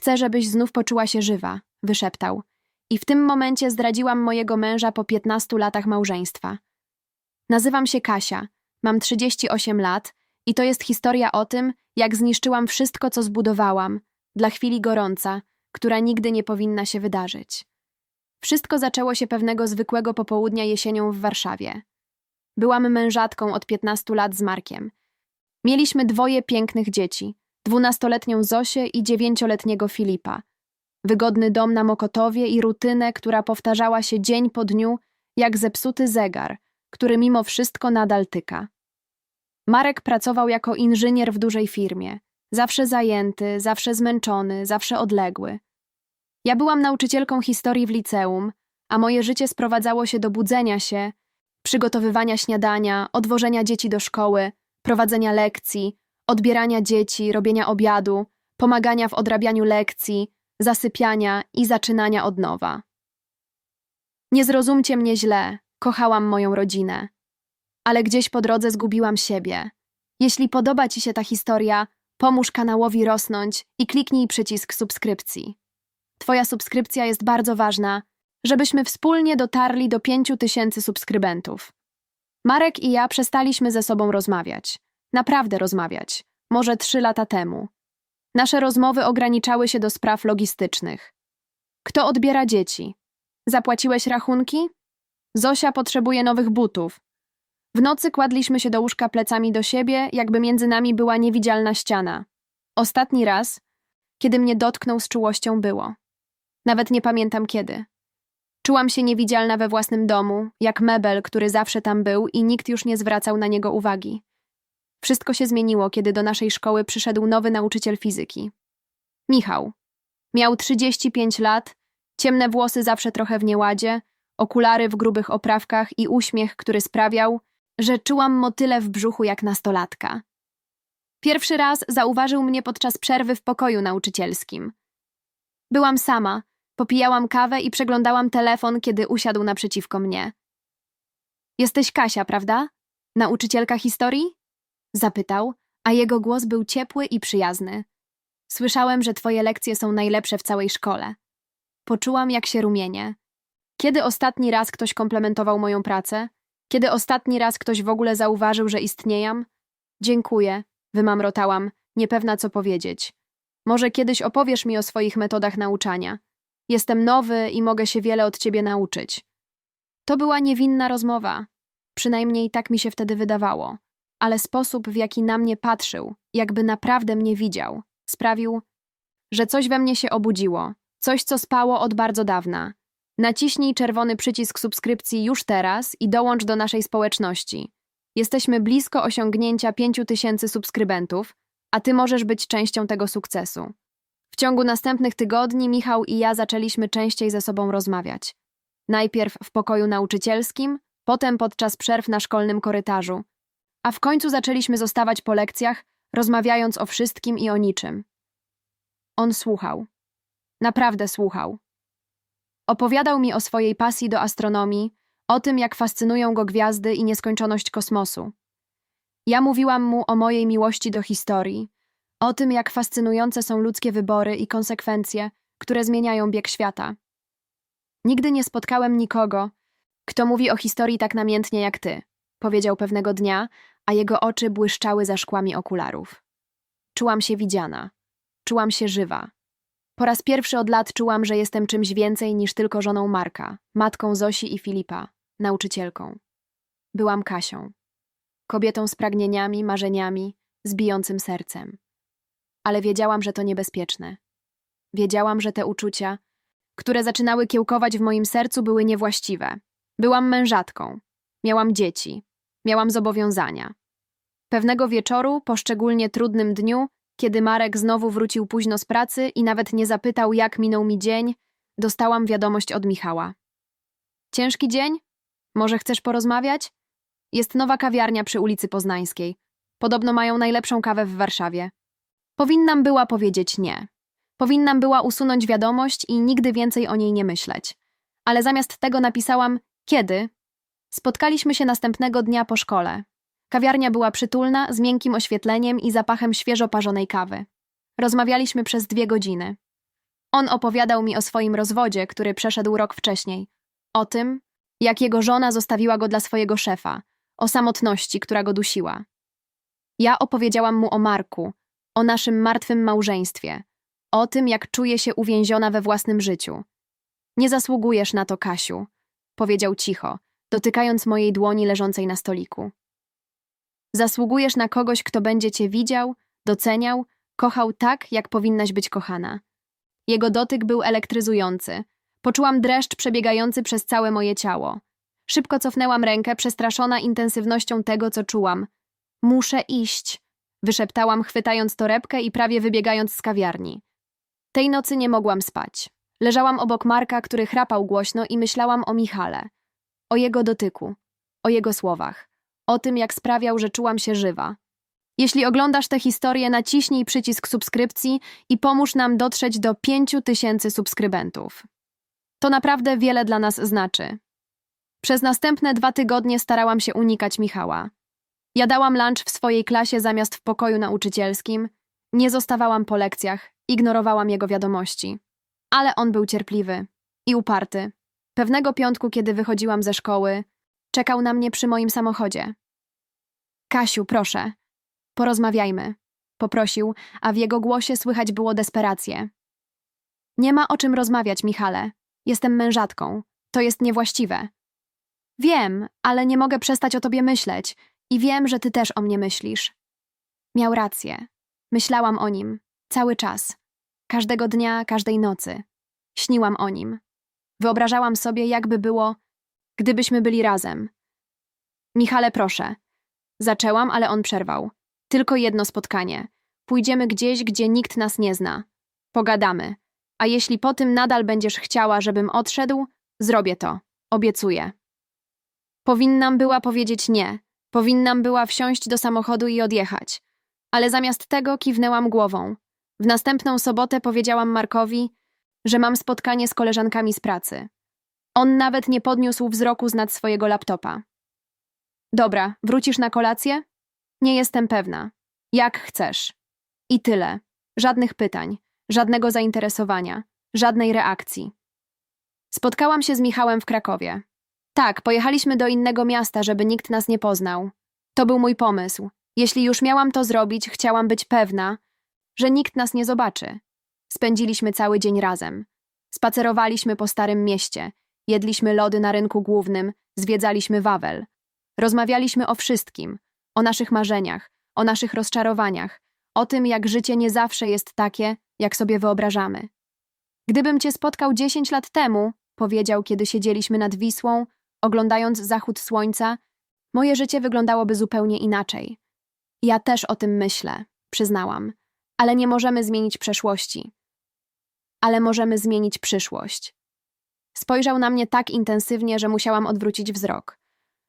Chcę, żebyś znów poczuła się żywa, wyszeptał. I w tym momencie zdradziłam mojego męża po 15 latach małżeństwa. Nazywam się Kasia, mam 38 lat i to jest historia o tym, jak zniszczyłam wszystko, co zbudowałam, dla chwili gorąca, która nigdy nie powinna się wydarzyć. Wszystko zaczęło się pewnego zwykłego popołudnia jesienią w Warszawie. Byłam mężatką od 15 lat z Markiem. Mieliśmy dwoje pięknych dzieci, dwunastoletnią Zosię i dziewięcioletniego Filipa. Wygodny dom na Mokotowie i rutynę, która powtarzała się dzień po dniu, jak zepsuty zegar, który mimo wszystko nadal tyka. Marek pracował jako inżynier w dużej firmie. Zawsze zajęty, zawsze zmęczony, zawsze odległy. Ja byłam nauczycielką historii w liceum, a moje życie sprowadzało się do budzenia się, przygotowywania śniadania, odwożenia dzieci do szkoły, prowadzenia lekcji, odbierania dzieci, robienia obiadu, pomagania w odrabianiu lekcji, zasypiania i zaczynania od nowa. Nie zrozumcie mnie źle, kochałam moją rodzinę. Ale gdzieś po drodze zgubiłam siebie. Jeśli podoba Ci się ta historia, pomóż kanałowi rosnąć i kliknij przycisk subskrypcji. Twoja subskrypcja jest bardzo ważna, żebyśmy wspólnie dotarli do 5000 subskrybentów. Marek i ja przestaliśmy ze sobą rozmawiać. Naprawdę rozmawiać. Może trzy lata temu. Nasze rozmowy ograniczały się do spraw logistycznych. Kto odbiera dzieci? Zapłaciłeś rachunki? Zosia potrzebuje nowych butów. W nocy kładliśmy się do łóżka plecami do siebie, jakby między nami była niewidzialna ściana. Ostatni raz, kiedy mnie dotknął z czułością, było. Nawet nie pamiętam kiedy. Czułam się niewidzialna we własnym domu, jak mebel, który zawsze tam był i nikt już nie zwracał na niego uwagi. Wszystko się zmieniło, kiedy do naszej szkoły przyszedł nowy nauczyciel fizyki. Michał. Miał 35 lat, ciemne włosy zawsze trochę w nieładzie, okulary w grubych oprawkach i uśmiech, który sprawiał, że czułam motyle w brzuchu jak nastolatka. Pierwszy raz zauważył mnie podczas przerwy w pokoju nauczycielskim. Byłam sama, popijałam kawę i przeglądałam telefon, kiedy usiadł naprzeciwko mnie. Jesteś Kasia, prawda? Nauczycielka historii? Zapytał, a jego głos był ciepły i przyjazny. Słyszałem, że twoje lekcje są najlepsze w całej szkole. Poczułam, jak się rumienię. Kiedy ostatni raz ktoś komplementował moją pracę? Kiedy ostatni raz ktoś w ogóle zauważył, że istniejam? Dziękuję, wymamrotałam, niepewna co powiedzieć. Może kiedyś opowiesz mi o swoich metodach nauczania. Jestem nowy i mogę się wiele od ciebie nauczyć. To była niewinna rozmowa. Przynajmniej tak mi się wtedy wydawało. Ale sposób, w jaki na mnie patrzył, jakby naprawdę mnie widział, sprawił, że coś we mnie się obudziło. Coś, co spało od bardzo dawna. Naciśnij czerwony przycisk subskrypcji już teraz i dołącz do naszej społeczności. Jesteśmy blisko osiągnięcia 5000 subskrybentów, a ty możesz być częścią tego sukcesu. W ciągu następnych tygodni Michał i ja zaczęliśmy częściej ze sobą rozmawiać. Najpierw w pokoju nauczycielskim, potem podczas przerw na szkolnym korytarzu. A w końcu zaczęliśmy zostawać po lekcjach, rozmawiając o wszystkim i o niczym. On słuchał. Naprawdę słuchał. Opowiadał mi o swojej pasji do astronomii, o tym, jak fascynują go gwiazdy i nieskończoność kosmosu. Ja mówiłam mu o mojej miłości do historii, o tym, jak fascynujące są ludzkie wybory i konsekwencje, które zmieniają bieg świata. Nigdy nie spotkałem nikogo, kto mówi o historii tak namiętnie jak ty, powiedział pewnego dnia, a jego oczy błyszczały za szkłami okularów. Czułam się widziana. Czułam się żywa. Po raz pierwszy od lat czułam, że jestem czymś więcej niż tylko żoną Marka, matką Zosi i Filipa, nauczycielką. Byłam Kasią. Kobietą z pragnieniami, marzeniami, z bijącym sercem. Ale wiedziałam, że to niebezpieczne. Wiedziałam, że te uczucia, które zaczynały kiełkować w moim sercu, były niewłaściwe. Byłam mężatką. Miałam dzieci. Miałam zobowiązania. Pewnego wieczoru, po szczególnie trudnym dniu, kiedy Marek znowu wrócił późno z pracy i nawet nie zapytał, jak minął mi dzień, dostałam wiadomość od Michała. Ciężki dzień? Może chcesz porozmawiać? Jest nowa kawiarnia przy ulicy Poznańskiej. Podobno mają najlepszą kawę w Warszawie. Powinnam była powiedzieć nie. Powinnam była usunąć wiadomość i nigdy więcej o niej nie myśleć. Ale zamiast tego napisałam kiedy. Spotkaliśmy się następnego dnia po szkole. Kawiarnia była przytulna, z miękkim oświetleniem i zapachem świeżo parzonej kawy. Rozmawialiśmy przez dwie godziny. On opowiadał mi o swoim rozwodzie, który przeszedł rok wcześniej. O tym, jak jego żona zostawiła go dla swojego szefa, o samotności, która go dusiła. Ja opowiedziałam mu o Marku, o naszym martwym małżeństwie, o tym, jak czuję się uwięziona we własnym życiu. Nie zasługujesz na to, Kasiu, powiedział cicho, dotykając mojej dłoni leżącej na stoliku. Zasługujesz na kogoś, kto będzie cię widział, doceniał, kochał tak, jak powinnaś być kochana. Jego dotyk był elektryzujący. Poczułam dreszcz przebiegający przez całe moje ciało. Szybko cofnęłam rękę, przestraszona intensywnością tego, co czułam. Muszę iść, wyszeptałam, chwytając torebkę i prawie wybiegając z kawiarni. Tej nocy nie mogłam spać. Leżałam obok Marka, który chrapał głośno i myślałam o Michale. O jego dotyku, o jego słowach, o tym, jak sprawiał, że czułam się żywa. Jeśli oglądasz tę historię, naciśnij przycisk subskrypcji i pomóż nam dotrzeć do 5000 subskrybentów. To naprawdę wiele dla nas znaczy. Przez następne dwa tygodnie starałam się unikać Michała. Jadałam lunch w swojej klasie zamiast w pokoju nauczycielskim, nie zostawałam po lekcjach, ignorowałam jego wiadomości. Ale on był cierpliwy i uparty. Pewnego piątku, kiedy wychodziłam ze szkoły, czekał na mnie przy moim samochodzie. Kasiu, proszę, porozmawiajmy, poprosił, a w jego głosie słychać było desperację. Nie ma o czym rozmawiać, Michale. Jestem mężatką. To jest niewłaściwe. Wiem, ale nie mogę przestać o tobie myśleć i wiem, że ty też o mnie myślisz. Miał rację. Myślałam o nim. Cały czas. Każdego dnia, każdej nocy. Śniłam o nim. Wyobrażałam sobie, jakby było, gdybyśmy byli razem. Michale, proszę. Zaczęłam, ale on przerwał. Tylko jedno spotkanie. Pójdziemy gdzieś, gdzie nikt nas nie zna. Pogadamy. A jeśli po tym nadal będziesz chciała, żebym odszedł, zrobię to. Obiecuję. Powinnam była powiedzieć nie. Powinnam była wsiąść do samochodu i odjechać. Ale zamiast tego kiwnęłam głową. W następną sobotę powiedziałam Markowi, że mam spotkanie z koleżankami z pracy. On nawet nie podniósł wzroku z nad swojego laptopa. Dobra, wrócisz na kolację? Nie jestem pewna. Jak chcesz. I tyle. Żadnych pytań, żadnego zainteresowania, żadnej reakcji. Spotkałam się z Michałem w Krakowie. Tak, pojechaliśmy do innego miasta, żeby nikt nas nie poznał. To był mój pomysł. Jeśli już miałam to zrobić, chciałam być pewna, że nikt nas nie zobaczy. Spędziliśmy cały dzień razem. Spacerowaliśmy po starym mieście, jedliśmy lody na rynku głównym, zwiedzaliśmy Wawel. Rozmawialiśmy o wszystkim, o naszych marzeniach, o naszych rozczarowaniach, o tym, jak życie nie zawsze jest takie, jak sobie wyobrażamy. Gdybym cię spotkał dziesięć lat temu, powiedział, kiedy siedzieliśmy nad Wisłą, oglądając zachód słońca, moje życie wyglądałoby zupełnie inaczej. Ja też o tym myślę, przyznałam, ale nie możemy zmienić przeszłości. Ale możemy zmienić przyszłość. Spojrzał na mnie tak intensywnie, że musiałam odwrócić wzrok.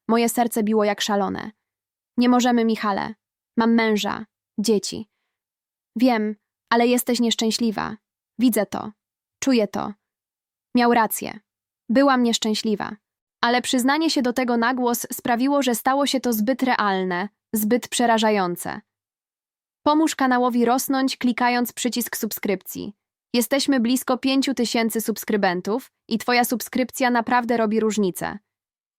Moje serce biło jak szalone. Nie możemy, Michale. Mam męża, dzieci. Wiem, ale jesteś nieszczęśliwa. Widzę to. Czuję to. Miał rację. Byłam nieszczęśliwa. Ale przyznanie się do tego na głos sprawiło, że stało się to zbyt realne, zbyt przerażające. Pomóż kanałowi rosnąć, klikając przycisk subskrypcji. Jesteśmy blisko 5000 subskrybentów i Twoja subskrypcja naprawdę robi różnicę.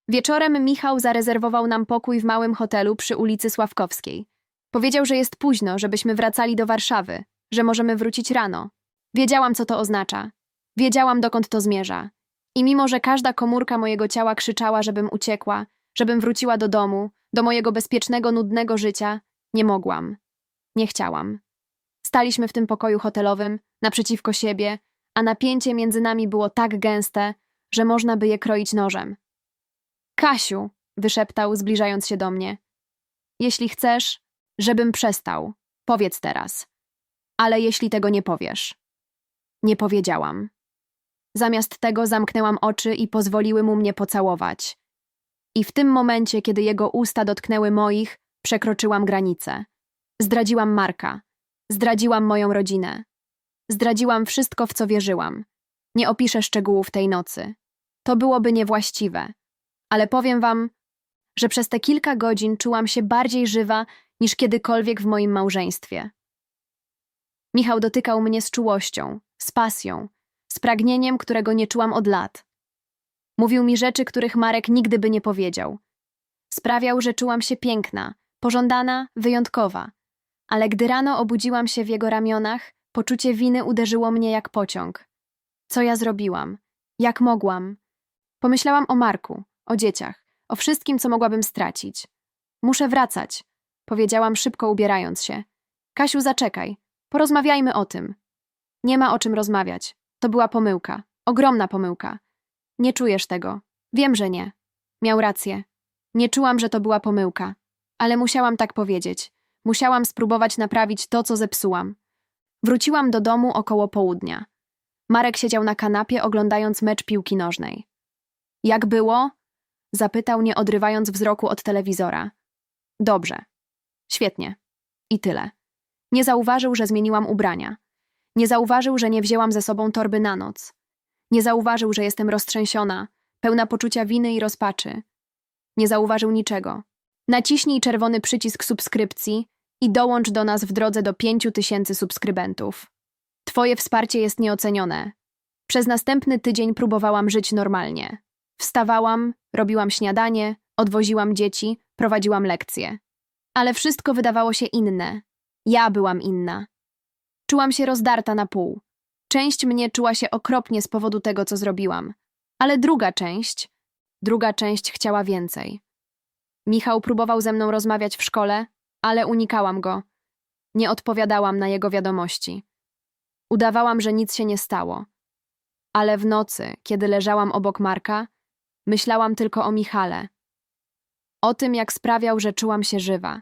Wieczorem Michał zarezerwował nam pokój w małym hotelu przy ulicy Sławkowskiej. Powiedział, że jest późno, żebyśmy wracali do Warszawy, że możemy wrócić rano. Wiedziałam, co to oznacza. Wiedziałam, dokąd to zmierza. I mimo, że każda komórka mojego ciała krzyczała, żebym uciekła, żebym wróciła do domu, do mojego bezpiecznego, nudnego życia, nie mogłam. Nie chciałam. Staliśmy w tym pokoju hotelowym, naprzeciwko siebie, a napięcie między nami było tak gęste, że można by je kroić nożem. Kasiu, wyszeptał, zbliżając się do mnie. Jeśli chcesz, żebym przestał, powiedz teraz. Ale jeśli tego nie powiesz. Nie powiedziałam. Zamiast tego zamknęłam oczy i pozwoliły mu mnie pocałować. I w tym momencie, kiedy jego usta dotknęły moich, przekroczyłam granicę. Zdradziłam Marka. Zdradziłam moją rodzinę. Zdradziłam wszystko, w co wierzyłam. Nie opiszę szczegółów tej nocy. To byłoby niewłaściwe. Ale powiem wam, że przez te kilka godzin czułam się bardziej żywa niż kiedykolwiek w moim małżeństwie. Michał dotykał mnie z czułością, z pasją, z pragnieniem, którego nie czułam od lat. Mówił mi rzeczy, których Marek nigdy by nie powiedział. Sprawiał, że czułam się piękna, pożądana, wyjątkowa. Ale gdy rano obudziłam się w jego ramionach, poczucie winy uderzyło mnie jak pociąg. Co ja zrobiłam? Jak mogłam? Pomyślałam o Marku, o dzieciach, o wszystkim, co mogłabym stracić. Muszę wracać, powiedziałam szybko ubierając się. Kasiu, zaczekaj. Porozmawiajmy o tym. Nie ma o czym rozmawiać. To była pomyłka. Ogromna pomyłka. Nie czujesz tego. Wiem, że nie. Miał rację. Nie czułam, że to była pomyłka. Ale musiałam tak powiedzieć. Musiałam spróbować naprawić to, co zepsułam. Wróciłam do domu około południa. Marek siedział na kanapie, oglądając mecz piłki nożnej. Jak było? Zapytał, nie odrywając wzroku od telewizora. Dobrze. Świetnie. I tyle. Nie zauważył, że zmieniłam ubrania. Nie zauważył, że nie wzięłam ze sobą torby na noc. Nie zauważył, że jestem roztrzęsiona, pełna poczucia winy i rozpaczy. Nie zauważył niczego. Naciśnij czerwony przycisk subskrypcji i dołącz do nas w drodze do 5000 subskrybentów. Twoje wsparcie jest nieocenione. Przez następny tydzień próbowałam żyć normalnie. Wstawałam, robiłam śniadanie, odwoziłam dzieci, prowadziłam lekcje. Ale wszystko wydawało się inne. Ja byłam inna. Czułam się rozdarta na pół. Część mnie czuła się okropnie z powodu tego, co zrobiłam. Ale druga część, druga część chciała więcej. Michał próbował ze mną rozmawiać w szkole, ale unikałam go. Nie odpowiadałam na jego wiadomości. Udawałam, że nic się nie stało. Ale w nocy, kiedy leżałam obok Marka, myślałam tylko o Michale. O tym, jak sprawiał, że czułam się żywa.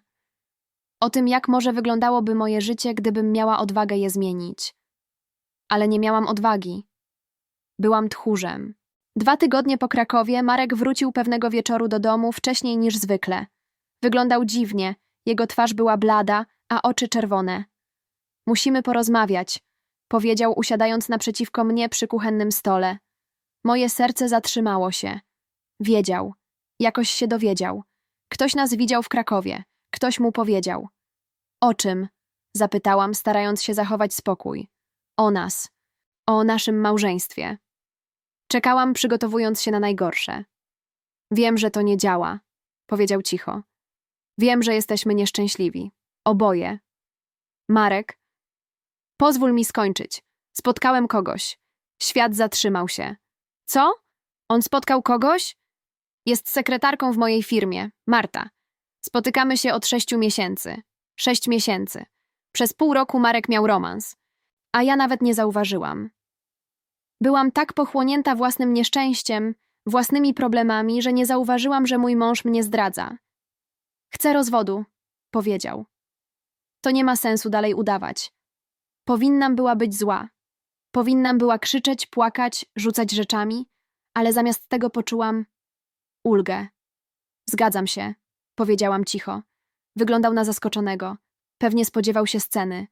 O tym, jak może wyglądałoby moje życie, gdybym miała odwagę je zmienić. Ale nie miałam odwagi. Byłam tchórzem. Dwa tygodnie po Krakowie Marek wrócił pewnego wieczoru do domu wcześniej niż zwykle. Wyglądał dziwnie, jego twarz była blada, a oczy czerwone. Musimy porozmawiać, powiedział, usiadając naprzeciwko mnie przy kuchennym stole. Moje serce zatrzymało się. Wiedział. Jakoś się dowiedział. Ktoś nas widział w Krakowie. Ktoś mu powiedział. O czym? Zapytałam, starając się zachować spokój. O nas. O naszym małżeństwie. Czekałam, przygotowując się na najgorsze. Wiem, że to nie działa, powiedział cicho. Wiem, że jesteśmy nieszczęśliwi. Oboje. Marek. Pozwól mi skończyć. Spotkałem kogoś. Świat zatrzymał się. Co? On spotkał kogoś? Jest sekretarką w mojej firmie, Marta. Spotykamy się od sześciu miesięcy. Sześć miesięcy. Przez pół roku Marek miał romans. A ja nawet nie zauważyłam. Byłam tak pochłonięta własnym nieszczęściem, własnymi problemami, że nie zauważyłam, że mój mąż mnie zdradza. Chcę rozwodu, powiedział. To nie ma sensu dalej udawać. Powinnam była być zła. Powinnam była krzyczeć, płakać, rzucać rzeczami, ale zamiast tego poczułam ulgę. Zgadzam się, powiedziałam cicho. Wyglądał na zaskoczonego. Pewnie spodziewał się sceny.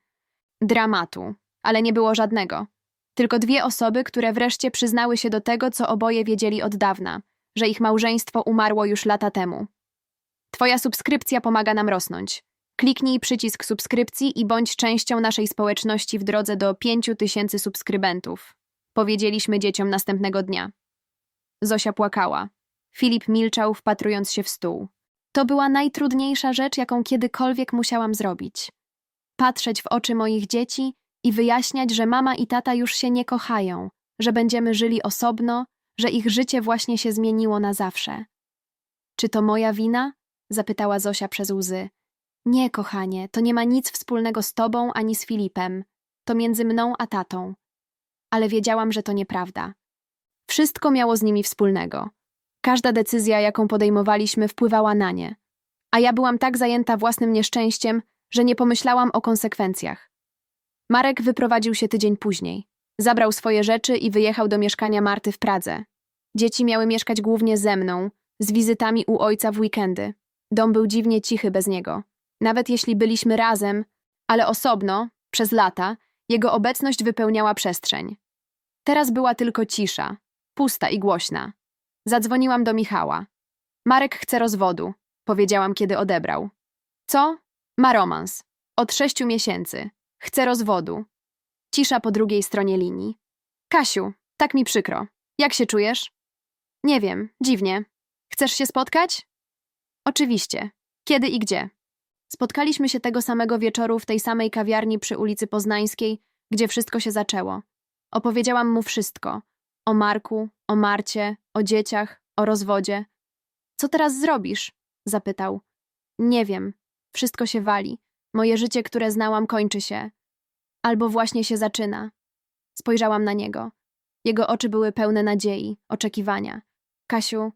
Dramatu, ale nie było żadnego. Tylko dwie osoby, które wreszcie przyznały się do tego, co oboje wiedzieli od dawna, że ich małżeństwo umarło już lata temu. Twoja subskrypcja pomaga nam rosnąć. Kliknij przycisk subskrypcji i bądź częścią naszej społeczności w drodze do 5000 subskrybentów. Powiedzieliśmy dzieciom następnego dnia. Zosia płakała. Filip milczał, wpatrując się w stół. To była najtrudniejsza rzecz, jaką kiedykolwiek musiałam zrobić. Patrzeć w oczy moich dzieci i wyjaśniać, że mama i tata już się nie kochają, że będziemy żyli osobno, że ich życie właśnie się zmieniło na zawsze. Czy to moja wina? Zapytała Zosia przez łzy. Nie, kochanie, to nie ma nic wspólnego z tobą ani z Filipem. To między mną a tatą. Ale wiedziałam, że to nieprawda. Wszystko miało z nimi wspólnego. Każda decyzja, jaką podejmowaliśmy, wpływała na nie. A ja byłam tak zajęta własnym nieszczęściem, że nie pomyślałam o konsekwencjach. Marek wyprowadził się tydzień później. Zabrał swoje rzeczy i wyjechał do mieszkania Marty w Pradze. Dzieci miały mieszkać głównie ze mną, z wizytami u ojca w weekendy. Dom był dziwnie cichy bez niego. Nawet jeśli byliśmy razem, ale osobno, przez lata, jego obecność wypełniała przestrzeń. Teraz była tylko cisza, pusta i głośna. Zadzwoniłam do Michała. Marek chce rozwodu, powiedziałam, kiedy odebrał. Co? Ma romans. Od sześciu miesięcy. Chce rozwodu. Cisza po drugiej stronie linii. Kasiu, tak mi przykro. Jak się czujesz? Nie wiem, dziwnie. Chcesz się spotkać? Oczywiście. Kiedy i gdzie? Spotkaliśmy się tego samego wieczoru w tej samej kawiarni przy ulicy Poznańskiej, gdzie wszystko się zaczęło. Opowiedziałam mu wszystko. O Marku, o Marcie, o dzieciach, o rozwodzie. Co teraz zrobisz? Zapytał. Nie wiem. Wszystko się wali. Moje życie, które znałam, kończy się. Albo właśnie się zaczyna. Spojrzałam na niego. Jego oczy były pełne nadziei, oczekiwania. Kasiu,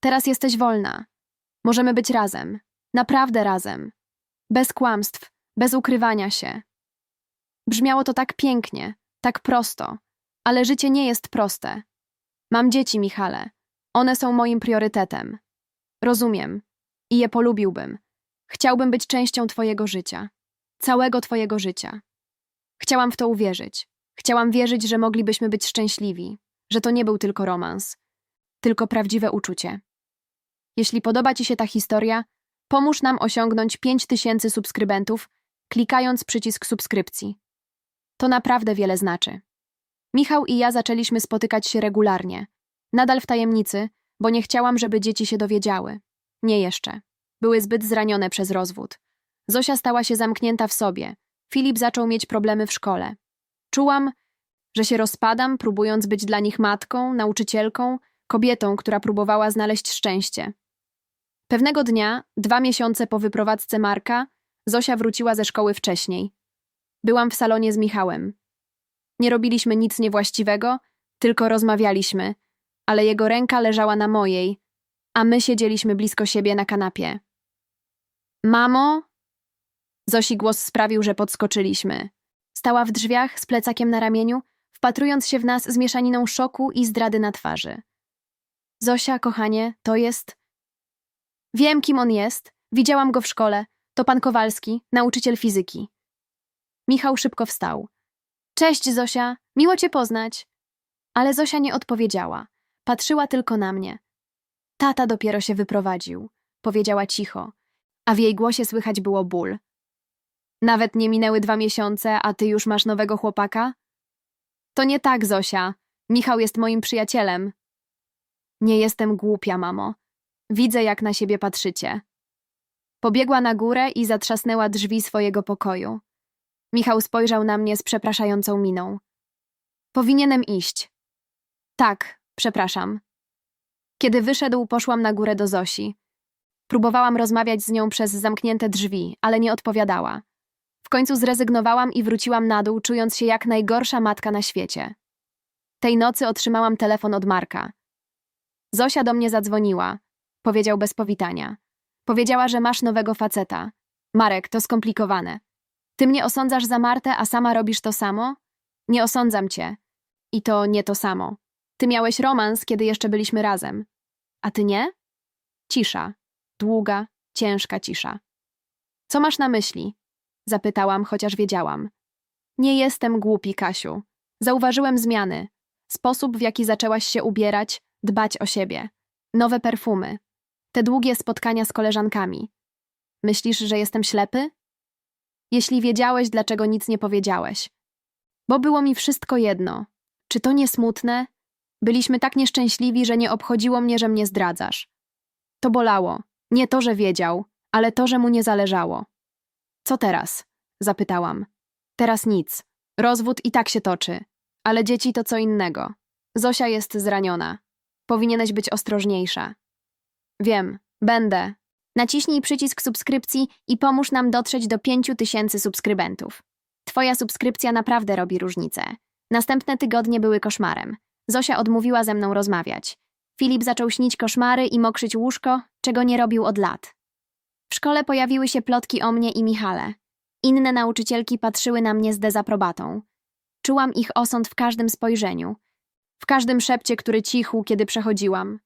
teraz jesteś wolna. Możemy być razem. Naprawdę razem. Bez kłamstw, bez ukrywania się. Brzmiało to tak pięknie, tak prosto, ale życie nie jest proste. Mam dzieci, Michale. One są moim priorytetem. Rozumiem. I je polubiłbym. Chciałbym być częścią Twojego życia. Całego Twojego życia. Chciałam w to uwierzyć. Chciałam wierzyć, że moglibyśmy być szczęśliwi, że to nie był tylko romans, tylko prawdziwe uczucie. Jeśli podoba Ci się ta historia, pomóż nam osiągnąć 5000 subskrybentów, klikając przycisk subskrypcji. To naprawdę wiele znaczy. Michał i ja zaczęliśmy spotykać się regularnie. Nadal w tajemnicy, bo nie chciałam, żeby dzieci się dowiedziały. Nie jeszcze. Były zbyt zranione przez rozwód. Zosia stała się zamknięta w sobie. Filip zaczął mieć problemy w szkole. Czułam, że się rozpadam, próbując być dla nich matką, nauczycielką, kobietą, która próbowała znaleźć szczęście. Pewnego dnia, dwa miesiące po wyprowadzce Marka, Zosia wróciła ze szkoły wcześniej. Byłam w salonie z Michałem. Nie robiliśmy nic niewłaściwego, tylko rozmawialiśmy, ale jego ręka leżała na mojej, a my siedzieliśmy blisko siebie na kanapie. Mamo? Zosi głos sprawił, że podskoczyliśmy. Stała w drzwiach z plecakiem na ramieniu, wpatrując się w nas z mieszaniną szoku i zdrady na twarzy. Zosia, kochanie, to jest. Wiem, kim on jest. Widziałam go w szkole. To pan Kowalski, nauczyciel fizyki. Michał szybko wstał. Cześć, Zosia, miło cię poznać. Ale Zosia nie odpowiedziała. Patrzyła tylko na mnie. Tata dopiero się wyprowadził, powiedziała cicho, a w jej głosie słychać było ból. Nawet nie minęły dwa miesiące, a ty już masz nowego chłopaka? To nie tak, Zosia. Michał jest moim przyjacielem. Nie jestem głupia, mamo. Widzę, jak na siebie patrzycie. Pobiegła na górę i zatrzasnęła drzwi swojego pokoju. Michał spojrzał na mnie z przepraszającą miną. Powinienem iść. Tak, przepraszam. Kiedy wyszedł, poszłam na górę do Zosi. Próbowałam rozmawiać z nią przez zamknięte drzwi, ale nie odpowiadała. W końcu zrezygnowałam i wróciłam na dół, czując się jak najgorsza matka na świecie. Tej nocy otrzymałam telefon od Marka. Zosia do mnie zadzwoniła, powiedział bez powitania. Powiedziała, że masz nowego faceta. Marek, to skomplikowane. Ty mnie osądzasz za Martę, a sama robisz to samo? Nie osądzam cię. I to nie to samo. Ty miałeś romans, kiedy jeszcze byliśmy razem. A ty nie? Cisza. Długa, ciężka cisza. Co masz na myśli? Zapytałam, chociaż wiedziałam. Nie jestem głupi, Kasiu. Zauważyłem zmiany. Sposób, w jaki zaczęłaś się ubierać, dbać o siebie. Nowe perfumy. Te długie spotkania z koleżankami. Myślisz, że jestem ślepy? Jeśli wiedziałeś, dlaczego nic nie powiedziałeś. Bo było mi wszystko jedno. Czy to nie smutne? Byliśmy tak nieszczęśliwi, że nie obchodziło mnie, że mnie zdradzasz. To bolało. Nie to, że wiedział, ale to, że mu nie zależało. Co teraz? Zapytałam. Teraz nic. Rozwód i tak się toczy. Ale dzieci to co innego. Zosia jest zraniona. Powinieneś być ostrożniejsza. Wiem, będę. Naciśnij przycisk subskrypcji i pomóż nam dotrzeć do 5000 subskrybentów. Twoja subskrypcja naprawdę robi różnicę. Następne tygodnie były koszmarem. Zosia odmówiła ze mną rozmawiać. Filip zaczął śnić koszmary i mokrzyć łóżko, czego nie robił od lat. W szkole pojawiły się plotki o mnie i Michale. Inne nauczycielki patrzyły na mnie z dezaprobatą. Czułam ich osąd w każdym spojrzeniu, w każdym szepcie, który cichł, kiedy przechodziłam.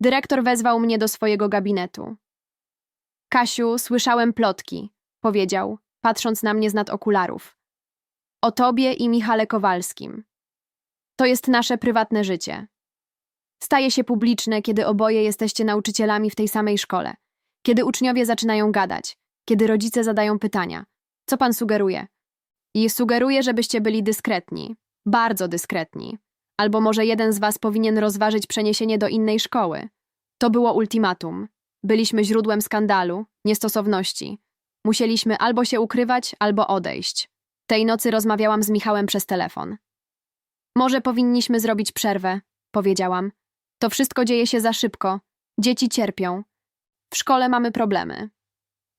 Dyrektor wezwał mnie do swojego gabinetu. Kasiu, słyszałem plotki, powiedział, patrząc na mnie z nad okularów. O tobie i Michale Kowalskim. To jest nasze prywatne życie. Staje się publiczne, kiedy oboje jesteście nauczycielami w tej samej szkole, kiedy uczniowie zaczynają gadać, kiedy rodzice zadają pytania. Co pan sugeruje? I sugeruję, żebyście byli dyskretni. Bardzo dyskretni. Albo może jeden z was powinien rozważyć przeniesienie do innej szkoły. To było ultimatum. Byliśmy źródłem skandalu, niestosowności. Musieliśmy albo się ukrywać, albo odejść. Tej nocy rozmawiałam z Michałem przez telefon. Może powinniśmy zrobić przerwę, powiedziałam. To wszystko dzieje się za szybko. Dzieci cierpią. W szkole mamy problemy.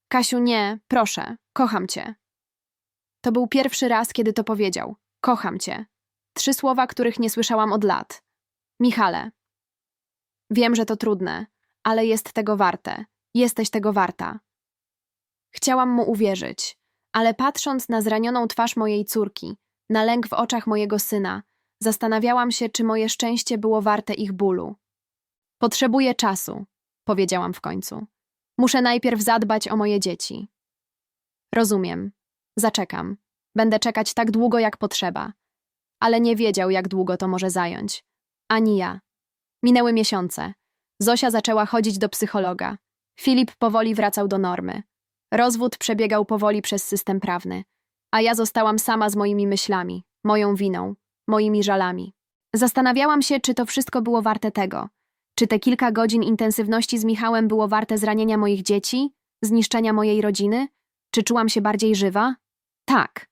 Kasiu, nie, proszę, kocham cię. To był pierwszy raz, kiedy to powiedział. Kocham cię. Trzy słowa, których nie słyszałam od lat. Michale. Wiem, że to trudne, ale jest tego warte. Jesteś tego warta. Chciałam mu uwierzyć, ale patrząc na zranioną twarz mojej córki, na lęk w oczach mojego syna, zastanawiałam się, czy moje szczęście było warte ich bólu. Potrzebuję czasu, powiedziałam w końcu. Muszę najpierw zadbać o moje dzieci. Rozumiem. Zaczekam. Będę czekać tak długo, jak potrzeba. Ale nie wiedział, jak długo to może zająć. Ani ja. Minęły miesiące. Zosia zaczęła chodzić do psychologa. Filip powoli wracał do normy. Rozwód przebiegał powoli przez system prawny. A ja zostałam sama z moimi myślami, moją winą, moimi żalami. Zastanawiałam się, czy to wszystko było warte tego. Czy te kilka godzin intensywności z Michałem było warte zranienia moich dzieci, zniszczenia mojej rodziny? Czy czułam się bardziej żywa? Tak.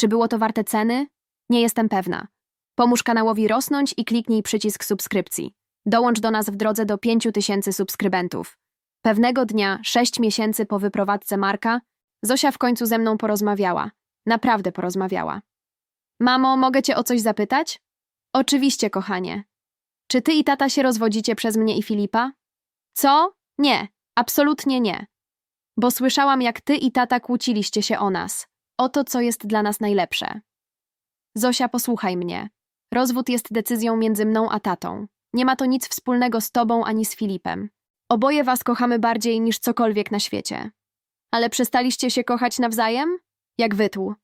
Czy było to warte ceny? Nie jestem pewna. Pomóż kanałowi rosnąć i kliknij przycisk subskrypcji. Dołącz do nas w drodze do 5000 subskrybentów. Pewnego dnia, sześć miesięcy po wyprowadzce Marka, Zosia w końcu ze mną porozmawiała. Naprawdę porozmawiała. Mamo, mogę cię o coś zapytać? Oczywiście, kochanie. Czy ty i tata się rozwodzicie przez mnie i Filipa? Co? Nie, absolutnie nie. Bo słyszałam, jak ty i tata kłóciliście się o nas. O to, co jest dla nas najlepsze. Zosia, posłuchaj mnie. Rozwód jest decyzją między mną a tatą. Nie ma to nic wspólnego z tobą ani z Filipem. Oboje was kochamy bardziej niż cokolwiek na świecie. Ale przestaliście się kochać nawzajem? Jak wytł.